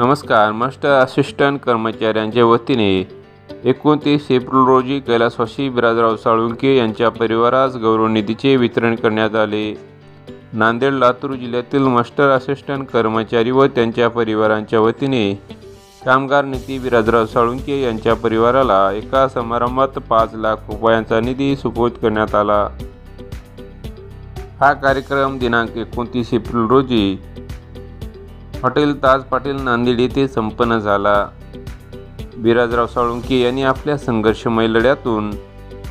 नमस्कार master assistant कर्मचाऱ्यांच्या वतीने एकोणतीस एप्रिल रोजी कैलासवासी बिराजराव साळुंके यांच्या परिवारास गौरव निधीचे वितरण करण्यात आले. नांदेड लातूर जिल्ह्यातील मास्टर असिस्टंट कर्मचारी व त्यांच्या परिवारांच्या वतीने कामगार निधी बिराजराव साळुंके यांच्या परिवाराला एका समारंभात पाच लाख रुपयांचा निधी सुपूर्द करण्यात आला. हा कार्यक्रम दिनांक एकोणतीस एप्रिल रोजी हॉटेल ताज पाटील नांदेड येथे संपन्न झाला. बिराजराव साळुंके यांनी आपल्या संघर्षमय लढ्यातून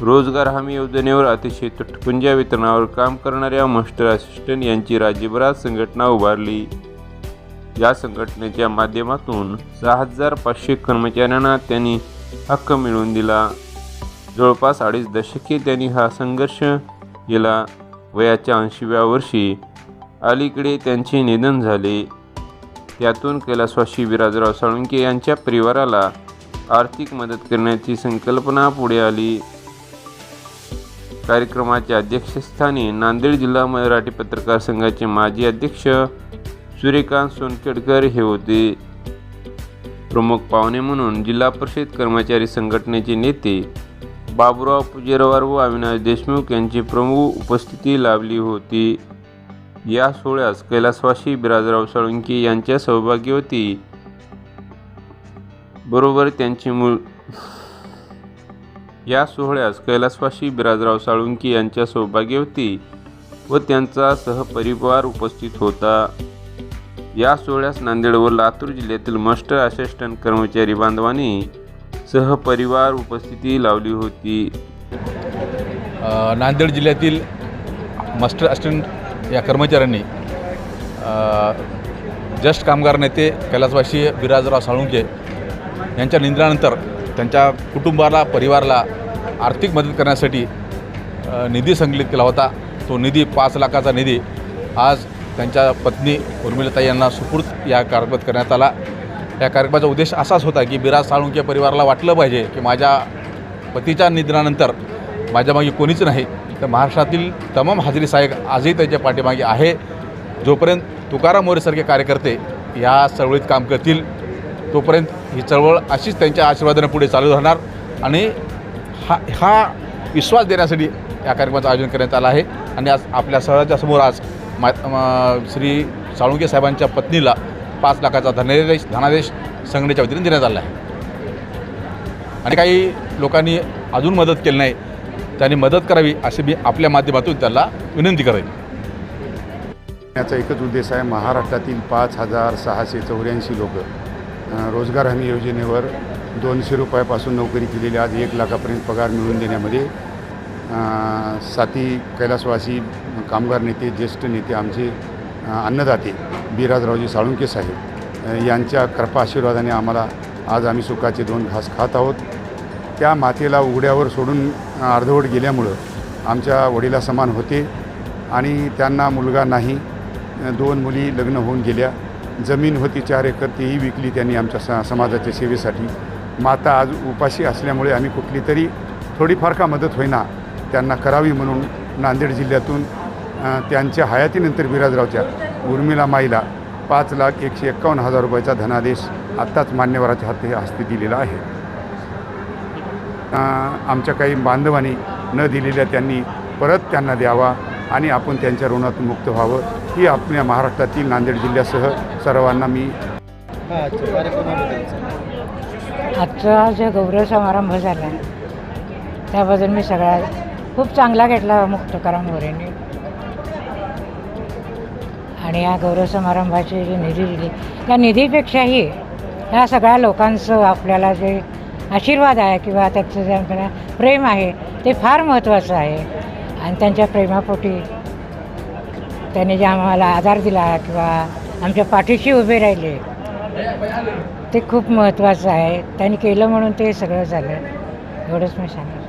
रोजगार हमी योजनेवर अतिशय तुटपुंज्या वितरणावर काम करणाऱ्या मास्टर असिस्टंट यांची राज्यभरात संघटना उभारली. या संघटनेच्या माध्यमातून सहा हजार पाचशे कर्मचाऱ्यांना त्यांनी हक्क मिळवून दिला. जवळपास अडीच दशके त्यांनी हा संघर्ष केला. वयाच्या ऐंशीव्या वर्षी अलीकडे त्यांचे निधन झाले. यातून कैलासवासी विराजराव साळुंके यांच्या परिवाराला आर्थिक मदत करण्याची संकल्पना पुढे आली. कार्यक्रमाच्या अध्यक्षस्थानी नांदेड जिल्हा मराठी पत्रकार संघाचे माजी अध्यक्ष सूर्यकांत सोनखेडकर हे होते. प्रमुख पाहुणे म्हणून जिल्हा परिषद कर्मचारी संघटनेचे नेते बाबुराव पुजेरवार व अविनाश देशमुख यांची प्रमुख उपस्थिती लाभली होती. या सोहळ्यास कैलासवाशी बिराजराव साळुंके यांच्या सौभाग्यवती बरोबर त्यांची मूळ या सोहळ्यास कैलासवाशी बिराजराव साळुंके यांच्या सौभाग्यवती व त्यांचा सहपरिवार उपस्थित होता. या सोहळ्यास नांदेड व लातूर जिल्ह्यातील मास्टर असिस्टंट कर्मचारी बांधवांनी सहपरिवार उपस्थिती लावली होती. नांदेड जिल्ह्यातील मास्टर असिस्टंट या कर्मचाऱ्यांनी ज्येष्ठ कामगार नेते कैलासवासी बिराजराव साळुंके यांच्या निंदनानंतर त्यांच्या कुटुंबाला परिवाराला आर्थिक मदत करण्यासाठी निधी संकलित केला होता. तो निधी पाच लाखाचा निधी आज त्यांच्या पत्नी उर्मिलता यांना सुपूर्द या कार्यक्रमात करण्यात आला. या कार्यक्रमाचा उद्देश असाच होता की बिराज साळुंके परिवाराला वाटलं पाहिजे की माझ्या पतीच्या निधनानंतर माझ्यामागे कोणीच नाही. तर महाराष्ट्रातील तमाम हाजरी साहेब आजही त्यांच्या पाठीमागे आहे. जोपर्यंत तुकाराम मोरेसारखे कार्यकर्ते या चळवळीत काम करतील तोपर्यंत ही चळवळ अशीच त्यांच्या आशीर्वादाने पुढे चालू राहणार आणि हा हा विश्वास देण्यासाठी या कार्यक्रमाचं आयोजन करण्यात आलं आहे. आणि आज आपल्या सहळाच्या समोर आज मा श्री साळुंके साहेबांच्या पत्नीला पाच लाखाचा धनादेश धनादेश संघटनेच्या वतीने देण्यात आला आहे. आणि काही लोकांनी अजून मदत केली नाही. त्यांनी मदत करावी अशी मी आपल्या माध्यमातून त्याला विनंती करेन. याचा एकच उद्देश आहे महाराष्ट्रातील पाच हजार सहाशे चौऱ्याऐंशी लोक रोजगार हमी योजनेवर दोनशे रुपयापासून नोकरी केलेली आज एक लाखापर्यंत पगार मिळवून देण्यामध्ये साथी कैलासवासी कामगार नेते ज्येष्ठ नेते आमचे अन्नदाते बिराजरावजी साळुंके साहेब यांच्या कृपा आशीर्वादाने आम्हाला आज आम्ही सुखाचे दोन घास खात आहोत. त्या मातेला उघड्यावर सोडून अर्धवट गेल्यामुळं आमच्या वडिला समान होते आणि त्यांना मुलगा नाही. दोन मुली लग्न होऊन गेल्या. जमीन होती चार एकर तीही विकली त्यांनी आमच्या स समाजाच्या सेवेसाठी. माता आज उपाशी असल्यामुळे आम्ही कुठली तरी थोडीफार का मदत होईना त्यांना करावी म्हणून नांदेड जिल्ह्यातून त्यांच्या हयातीनंतर बिराजरावच्या उर्मिला माईला पाच लाख एकशे एक्कावन्न हजार रुपयाचा धनादेश आत्ताच मान्यवराच्या हाती हस्ती दिलेला आहे. आमच्या काही बांधवांनी न दिलेल्या त्यांनी परत त्यांना द्यावा आणि आपण त्यांच्या ऋणातून मुक्त व्हावं ही आपल्या महाराष्ट्रातील नांदेड जिल्ह्यासह सर्वांना मी आजचा जो गौरव समारंभ झाला त्याबद्दल मी सगळ्या खूप चांगला घेतला मुक्तकराम मोरेंनी. आणि या गौरव समारंभाची जी निधी दिली त्या निधीपेक्षाही ह्या सगळ्या लोकांचं आपल्याला जे आशीर्वाद आहे किंवा त्याचं जे प्रेम आहे. ते फार महत्त्वाचं आहे. आणि त्यांच्या प्रेमापोटी त्याने जे आम्हाला आधार दिला किंवा आमच्या पाठीशी उभे राहिले. ते खूप महत्त्वाचं आहे. त्यांनी केलं म्हणून ते सगळं झालं. एवढंच मी सांगेन.